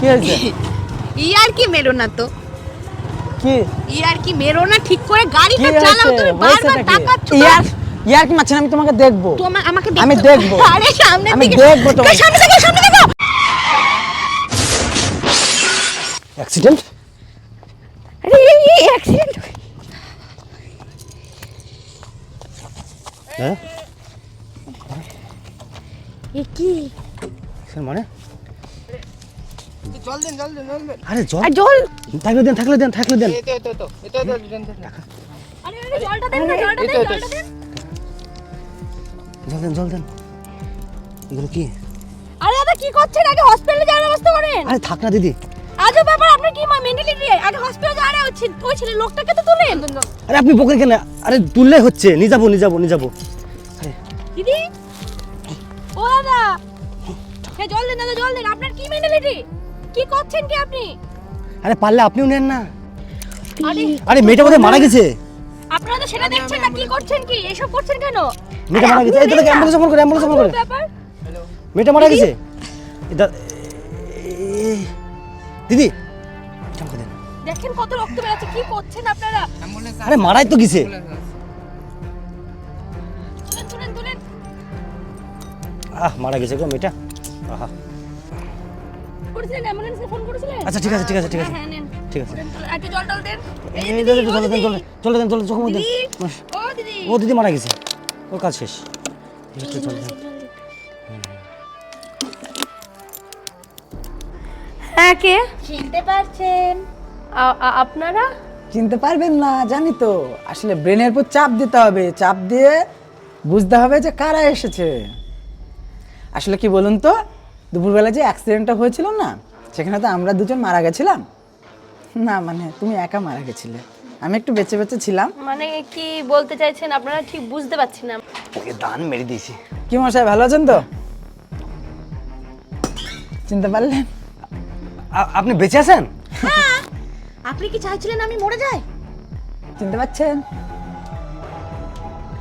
কি হয়েছে? ইয়ার কি মেরো না তো? কি? ইয়ার কি মেরো না? ঠিক করে গাড়িটা চালাও তুমি বারবার হয়েছেটা ইয়ার ইয়ার কি মারছেন আমি তোমাকে দেখব? তোমার আমাকে আমি দেখব। আরে সামনে আমি দেখব তোমাকে। সামনে দেখো সামনে দেখো। অ্যাক্সিডেন্ট আরে এই এই অ্যাক্সিডেন্ট হ্যাঁ? এ কি? মানে? জল দেন জল দেন জল দেন। আরে জল? জল? থাকলে দেন থাকলে দেন থাকলে দেন। এই তো তো, এই তো তো দেন দেন আরে আরে জলটা দেন না জলটা দেন এই তো, এই তো। জলটা দেন। জল দেন জল দেন। এগুলো কি? আরে দাদা কি করছেন? আগে হসপিটালে যাওয়ার ব্যবস্থা করেন। আরে থাক না দিদি। আজও ব্যাপার আপনি কি মেন্টালি আগে হসপিটালে যাওয়ার ওই ছেলে লোকটাকে তো তুলেন। আরে আপনি বকে কেন? আরে তুললে হচ্ছে নিয়ে যাব নিয়ে যাব নিয়ে যাব আরে। দিদি? ও দাদা। হ্যাঁ জল দেন দাদা জল দেন। আপনার কি মেন্টালিটি কি করছেন কি আপনি? আরে পারলে আপনিও নেন না। আরে আরে মেয়েটা বোধহয় মারা গেছে। আপনারা তো সেটা দেখছেন না কি করছেন কি? এসব করছেন কেন? মেয়েটা মারা গেছে। এই তো অ্যাম্বুলেন্স ফোন করে অ্যাম্বুলেন্স ফোন করে। মেয়েটা মারা গেছে। এটা দিদি। দেখেন কত রক্ত বেরোচ্ছে কি করছেন আপনারা? আরে মারাই তো গেছে। আহ মারা গেছে গো মেয়েটা। আহা। করেছিলেন? অ্যাম্বুলেন্সে ফোন করেছিলেন? আচ্ছা ঠিক আছে ঠিক আছে ঠিক আছে। নেন। ঠিক আছে। তুলেন, তুলেন। আর একটু জল টল দেন। এই এই জল ও দেন জল দিদি, জল দেন জল চোখ দেন ও দিদি। ও দিদি মারা গেছে। ওর কাজ শেষ। একটু জল দেন। হ্যাঁ কে? চিনতে পারছেন? আপনারা? চিনতে পারবেন না জানি তো। আসলে ব্রেনের উপর চাপ দিতে হবে। চাপ দিয়ে বুঝতে হবে যে কারা এসেছে। আসলে কি বলুন তো দুপুরবেলা যে অ্যাক্সিডেন্টটা হয়েছিল না সেখানে তো আমরা দুজন মারা গেছিলাম। না মানে তুমি একা মারা গেছিলে। আমি একটু বেঁচে বেঁচে ছিলাম। মানে কি বলতে চাইছেন আপনারা ঠিক বুঝতে পারছি না। ওকে দান মেরে দিয়েছি। কি মশাই ভালো আছেন তো? চিনতে পারলেন? আপনি বেঁচে আছেন? আপনি কি চাইছিলেন আমি মরে যাই? চিনতে পারছেন?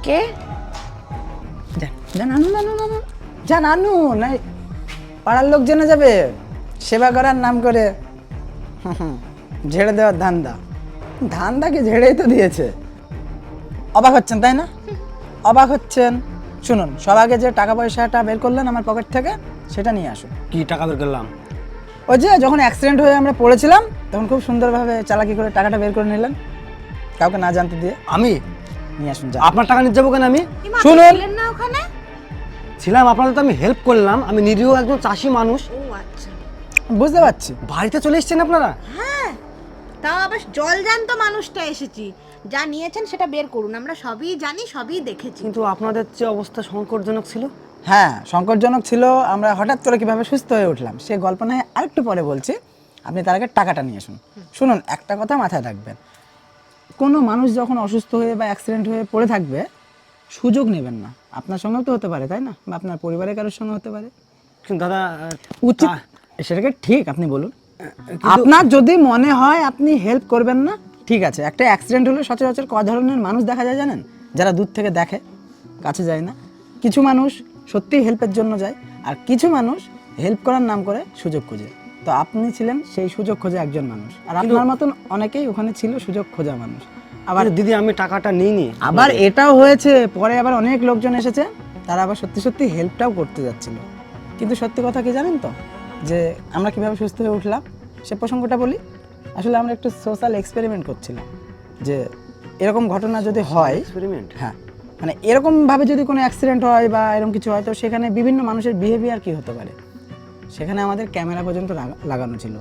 কে? যান যান আনুন আনুন আনুন যান আনুন নাই পাড়ার লোকজনে যাবে। সেবা করার নাম করে। হুম হুম, ঝেড়ে দেওয়ার ধান্দা। ধান্দাকে ঝেড়েই তো দিয়েছে। অবাক হচ্ছেন তাই না? অবাক হচ্ছেন। শুনুন সব আগে যে টাকা পয়সাটা বের করলেন আমার পকেট থেকে সেটা নিয়ে আসুন। কি টাকা বের করলাম? ওই যে যখন অ্যাক্সিডেন্ট হয়ে আমরা পড়েছিলাম তখন খুব সুন্দরভাবে চালাকি করে টাকাটা বের করে নিলেন। কাউকে না জানতে দিয়ে। আমি? নিয়ে আসুন যা আপনার টাকা নিয়ে যাব কেন আমি? শুনুন। না ওখানে? ছিলাম আপনাদের তো আমি হেল্প করলাম। আমি নিরীহ একজন চাষি মানুষ। ও আচ্ছা। বুঝতে পারছি। বাড়িতে চলে এসেছেন আপনারা? হ্যাঁ তাও আবার জল জানতো মানুষটা এসেছি। যা নিয়েছেন সেটা বের করুন আমরা সবই জানি সবই দেখেছি। কিন্তু আপনাদের যে অবস্থা সংকটজনক ছিল? হ্যাঁ সংকটজনক ছিল। আমরা হঠাৎ করে কীভাবে সুস্থ হয়ে উঠলাম সে গল্প নয় আরেকটু পরে বলছি। আপনি তার আগে টাকাটা নিয়ে শুনুন শুনুন একটা কথা মাথায় রাখবেন। কোনো মানুষ যখন অসুস্থ হয়ে বা অ্যাক্সিডেন্ট হয়ে পড়ে থাকবে সুযোগ নেবেন না। আপনার সঙ্গেও তো হতে পারে তাই না? বা আপনার পরিবারের কারোর সঙ্গে হতে পারে। কিন্তু দাদা উচিত সেটাকে ঠিক আপনি বলুন। আপনার যদি মনে হয় আপনি হেল্প করবেন না ঠিক আছে। একটা অ্যাক্সিডেন্ট হলে সচরাচর ক ধরনের মানুষ দেখা যায় জানেন? যারা দূর থেকে দেখে কাছে যায় না। কিছু মানুষ সত্যিই হেল্পের জন্য যায় আর কিছু মানুষ হেল্প করার নাম করে সুযোগ খোঁজে। তো আপনি ছিলেন সেই সুযোগ খোঁজা একজন মানুষ। আর আপনার মতন অনেকেই ওখানে ছিল সুযোগ খোঁজা মানুষ। আবার দিদি আমি টাকাটা নিইনি। আবার এটাও হয়েছে পরে আবার অনেক লোকজন এসেছে তারা আবার সত্যি সত্যি হেল্পটাও করতে যাচ্ছিল। কিন্তু সত্যি কথা কি জানেন তো? যে আমরা কীভাবে সুস্থ হয়ে উঠলাম সে প্রসঙ্গটা বলি। আসলে আমরা একটু সোশ্যাল এক্সপেরিমেন্ট করছিলাম যে এরকম ঘটনা যদি হয় এক্সপেরিমেন্ট হ্যাঁ মানে এরকম ভাবে যদি কোনো অ্যাক্সিডেন্ট হয় বা এরকম কিছু হয় তো সেখানে বিভিন্ন মানুষের বিহেভিয়ার কি হতে পারে? সেখানে আমাদের ক্যামেরা পর্যন্ত লাগানো ছিল।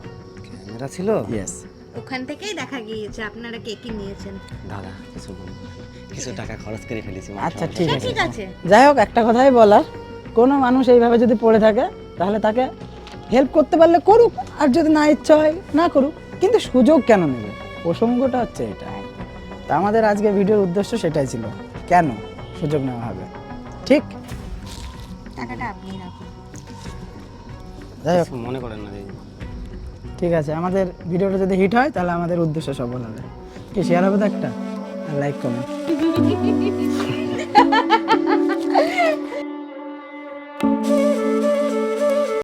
ক্যামেরা ছিল? ইয়েস ওখান থেকেই দেখা গিয়েছে আপনারা কে কি নিয়েছেন? দাদা কিছু বলুন। কিছু টাকা খরচ করে ফেলেছি আচ্ছা ঠিক আছে ঠিক আছে। যাই হোক একটা কথাই বলার কোনো মানুষ এইভাবে যদি পড়ে থাকে তাহলে তাকে হেল্প করতে পারলে করুক আর যদি না ইচ্ছা হয় না করুক কিন্তু সুযোগ কেন নেবে? প্রসঙ্গটা হচ্ছে এটা। তা আমাদের আজকে ভিডিওর উদ্দেশ্য সেটাই ছিল কেন সুযোগ নেওয়া হবে? ঠিক? টাকাটা আপনি রাখুন। যাই হোক। মনে করেন না দিদি। ঠিক আছে, আমাদের ভিডিওটা যদি হিট হয়, তাহলে আমাদের উদ্দেশ্য সফল হবে। কি শেয়ার হবে তো একটা? Like comment